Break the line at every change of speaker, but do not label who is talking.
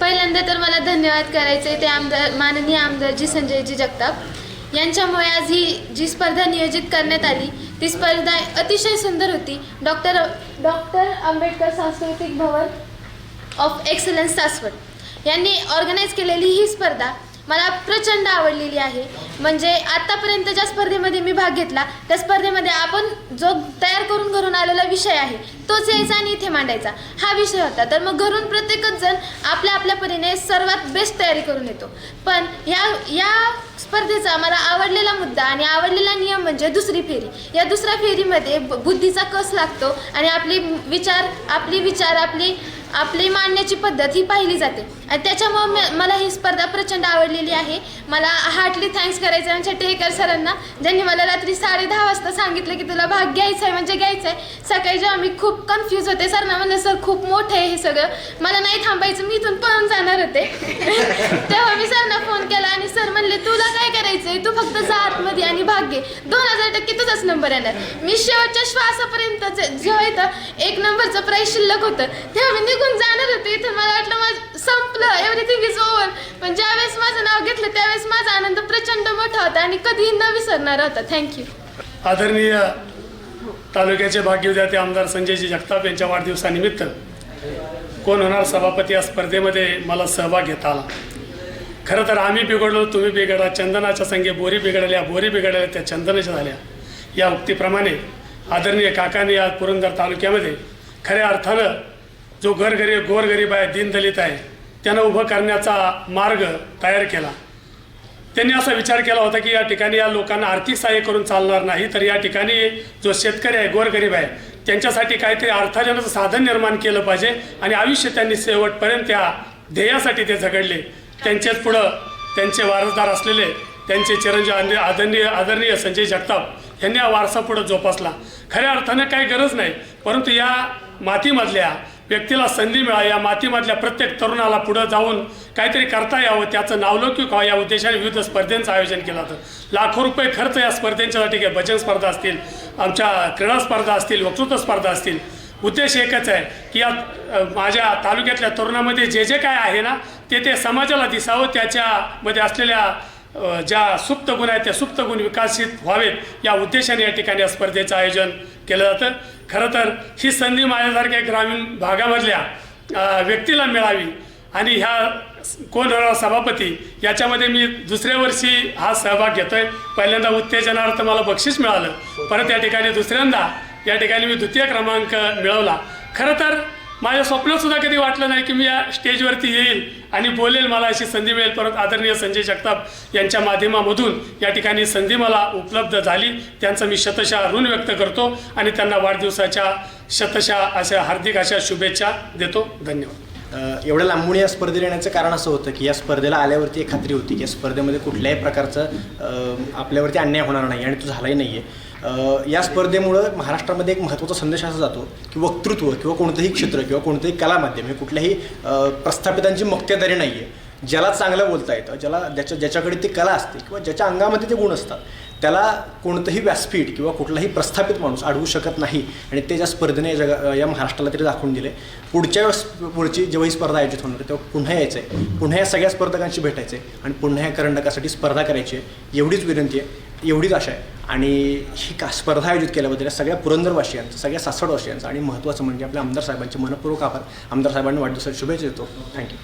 पहिल्यांदा तर मला धन्यवाद करायचे ते आमदार माननीय आमदारजी संजयजी जगताप. यांच्यामुळे आज ही जी स्पर्धा नियोजित करण्यात आली ती स्पर्धा अतिशय सुंदर होती. डॉक्टर डॉक्टर आंबेडकर सांस्कृतिक भवन ऑफ एक्सलन्स सासवड यांनी ऑर्गनाईज केलेली ही स्पर्धा मला प्रचंड आवडलेली आहे. म्हणजे आत्तापर्यंत ज्या स्पर्धेमध्ये मी भाग घेतला त्या स्पर्धेमध्ये आपण जो तयार करून घरून आलेला विषय आहे तोच यायचा आणि इथे मांडायचा. हा विषय होता. तर मग घरून प्रत्येकच जण आपल्या आपल्या परीने सर्वात बेस्ट तयारी करून येतो. पण या या स्पर्धेचा मला आवडलेला मुद्दा आणि आवडलेला नियम म्हणजे दुसरी फेरी. या दुसऱ्या फेरीमध्ये ब- बुद्धीचा कस लागतो आणि आपली विचार आपली विचार आपली आपली मांडण्याची पद्धत ही पाहिली जाते. आणि त्याच्यामुळं मला ही स्पर्धा प्रचंड आवडलेली आहे. मला हार्टली थँक्स करायचं आहे आमच्या टेकर सरांना. ज्यांनी मला रात्री साडे दहा वाजता सांगितलं की तुला भाग घ्यायचा आहे म्हणजे घ्यायचा आहे सकाळी जेव्हा मी खूप कन्फ्यूज होते सरना म्हणलं सर खूप मोठं आहे हे सगळं. मला नाही थांबायचं मी इथून पळून जाणार होते. तेव्हा मी सरना फोन केला आणि सर म्हणले तुला काय करायचं आहे तू फक्त जा आतमध्ये आणि भाग घे. दोन हजार टक्के तुझाच नंबर येणार. मी शेवटच्या श्वासापर्यंत जे- जेव्हा इथं एक नंबरचं प्राईस शिल्लक होतं तेव्हा मी निघून जाणार होते इथं मला वाटलं माझं संपलं एव्हरीथिंग इज ओव्हर पण ज्यावेळेस माझं नाव घेतलं त्यावेळेस माझा आनंद प्रचंड मोठा होता आणि कधीही न विसरणार होता. थँक्यू
आदरणीय तालुक्याचे भाग्यविद्यार्थी आमदार संजयजी जगताप यांच्या वाढदिवसानिमित्त कोण होणार सभापती या स्पर्धेमध्ये मला सहभाग घेता आला. खरं तर आम्ही बिघडलो तुम्ही बिघडा चंदनाच्या संगे बोरी बिघडल्या बोरी बिघडल्या त्या चंदनाच्या झाल्या. या उक्तीप्रमाणे आदरणीय काकांनी या पुरंदर तालुक्यामध्ये खऱ्या अर्थानं जो घरगरीब गोरगरीब आहे दीनदलित आहे त्यांना उभं करण्याचा मार्ग तयार केला. त्यांनी असा विचार केला होता की या ठिकाणी या लोकांना आर्थिक सहाय्य करून चालणार नाही तर या ठिकाणी जो शेतकरी आहे गोरगरीब आहे त्यांच्यासाठी काहीतरी अर्थार्जनाचं साधन निर्माण केलं पाहिजे आणि आयुष्य त्यांनी शेवटपर्यंत त्या ध्येयासाठी ते झगडले. त्यांच्याच पुढं त्यांचे वारसदार असलेले त्यांचे चिरंजीव आदरणीय आदरणीय आदरणीय संजय जगताप यांनी हा वारसा पुढं जोपासला. खऱ्या अर्थानं काही गरज नाही परंतु या मातीमधल्या व्यक्तीला संधी मिळा या मातीमधल्या प्रत्येक तरुणाला पुढं जाऊन काहीतरी करता यावं त्याचं नावलौकिक व्हावं. या उद्देशाने विविध स्पर्धेंचं आयोजन केलं होतं लाखो रुपये खर्च या स्पर्धेंच्यासाठी काही भजन स्पर्धा असतील आमच्या क्रीडा स्पर्धा असतील वक्तृत्व स्पर्धा असतील. उद्देश एकच आहे की या माझ्या तालुक्यातल्या तरुणामध्ये जे जे काय आहे ना ते ते समाजाला दिसावं त्याच्यामध्ये असलेल्या ज्या सुप्त गुण आहेत त्या सुप्त गुण विकसित व्हावेत या उद्देशाने या ठिकाणी या स्पर्धेचं आयोजन केलं जातं. खरं तर ही संधी माझ्यासारख्या ग्रामीण भागामधल्या व्यक्तीला मिळावी आणि ह्या कोण सभापती याच्यामध्ये मी दुसऱ्या वर्षी हा सहभाग घेतोय. पहिल्यांदा उत्तेजनार्थ मला बक्षीस मिळालं. परत या ठिकाणी दुसऱ्यांदा या ठिकाणी मी द्वितीय क्रमांक मिळवला. खरं तर माझ्या स्वप्नात सुद्धा कधी वाटलं नाही की मी या स्टेजवरती येईल आणि बोलेल मला अशी संधी मिळेल. परत आदरणीय संजय जगताप यांच्या माध्यमामधून या ठिकाणी संधी मला उपलब्ध झाली. त्यांचं मी शतशः ऋण व्यक्त करतो आणि त्यांना वाढदिवसाच्या शतशः अशा हार्दिक अशा शुभेच्छा देतो. धन्यवाद.
एवढ्या लांबून या स्पर्धेला येण्याचं कारण असं होतं की या स्पर्धेला आल्यावरती एक खात्री होती की या स्पर्धेमध्ये कुठल्याही प्रकारचं आपल्यावरती अन्याय होणार नाही आणि तो झालाही नाही आहे या स्पर्धेमुळं महाराष्ट्रामध्ये एक महत्त्वाचा संदेश असा जातो की वक्तृत्व किंवा कोणतंही क्षेत्र किंवा कोणतंही कलामाध्यम हे कुठल्याही प्रस्थापितांची मक्तेदारी नाही आहे ज्याला चांगलं बोलता येतं ज्याला ज्याच्या ज्याच्याकडे ती कला असते किंवा ज्याच्या अंगामध्ये ते गुण असतात त्याला कोणतंही व्यासपीठ किंवा कुठलाही प्रस्थापित माणूस अडवू शकत नाही आणि ते ज्या स्पर्धेने जगा या महाराष्ट्राला तरी दाखवून दिले पुढच्या वेळेस पुढची जेव्हा ही स्पर्धा आयोजित होणार तेव्हा पुन्हा यायचं आहे पुन्हा या सगळ्या स्पर्धकांशी भेटायचं आहे आणि पुन्हा या करंडकासाठी स्पर्धा करायची आहे एवढीच विनंती आहे. एवढीच आशा आहे. आणि ही का स्पर्धा आयोजित केल्याबद्दल सगळ्या पुरंदरवासियांचं सगळ्या सासवडवासियांचं आणि महत्त्वाचं म्हणजे आपल्या आमदार साहेबांचे मनपूर्वक आभार. आमदार साहेबांनी वाढदिवसाच्या शुभेच्छा देतो. थँक्यू